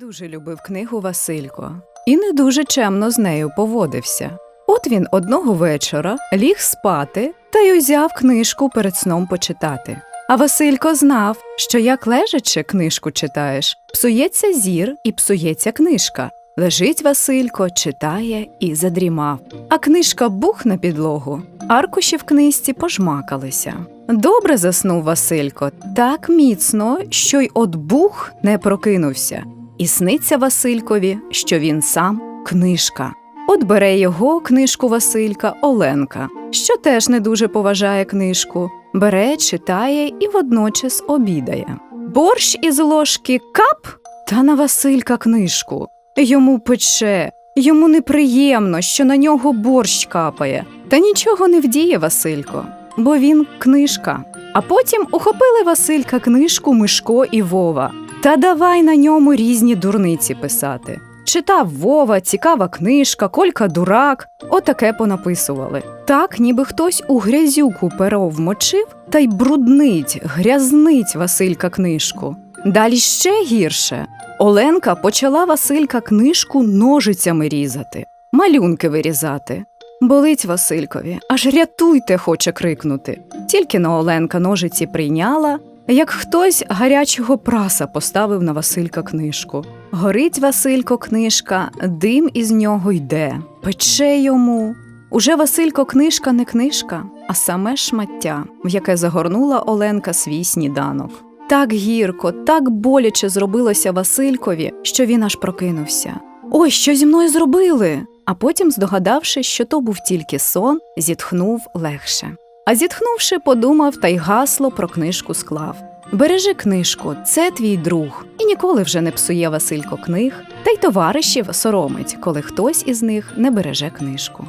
Дуже любив книгу Василько і не дуже чемно з нею поводився. От він одного вечора ліг спати та й узяв книжку перед сном почитати. А Василько знав, що як лежачи книжку читаєш, псується зір і псується книжка. Лежить Василько, читає і задрімав. А книжка бух на підлогу. Аркуші в книжці пожмакалися. Добре заснув Василько, так міцно, що й от бух не прокинувся. І сниться Василькові, що він сам книжка. От бере його книжку Василька Оленка, що теж не дуже поважає книжку, бере, читає і водночас обідає. Борщ із ложки кап та на Василька книжку. Йому пече, йому неприємно, що на нього борщ капає. Та нічого не вдіє Василько, бо він книжка. А потім ухопили Василька книжку Мишко і Вова. Та давай на ньому різні дурниці писати. Читав Вова, цікава книжка, Колька дурак, отаке понаписували. Так, ніби хтось у грязюку перо вмочив та й бруднить, грязнить Василька книжку. Далі ще гірше. Оленка почала Василька книжку ножицями різати, малюнки вирізати. Болить Василькові, аж рятуйте, хоче крикнути. Тільки на Оленка ножиці прийняла, як хтось гарячого праса поставив на Василька книжку. Горить Василько книжка, дим із нього йде, пече йому. Уже Василько книжка не книжка, а саме шмаття, в яке загорнула Оленка свій сніданок. Так гірко, так боляче зробилося Василькові, що він аж прокинувся. Ой, що зі мною зробили? А потім, здогадавшись, що то був тільки сон, зітхнув легше. А зітхнувши, подумав та й гасло про книжку склав. Бережи книжку, це твій друг, і ніколи вже не псує Василько книг, та й товаришів соромить, коли хтось із них не береже книжку.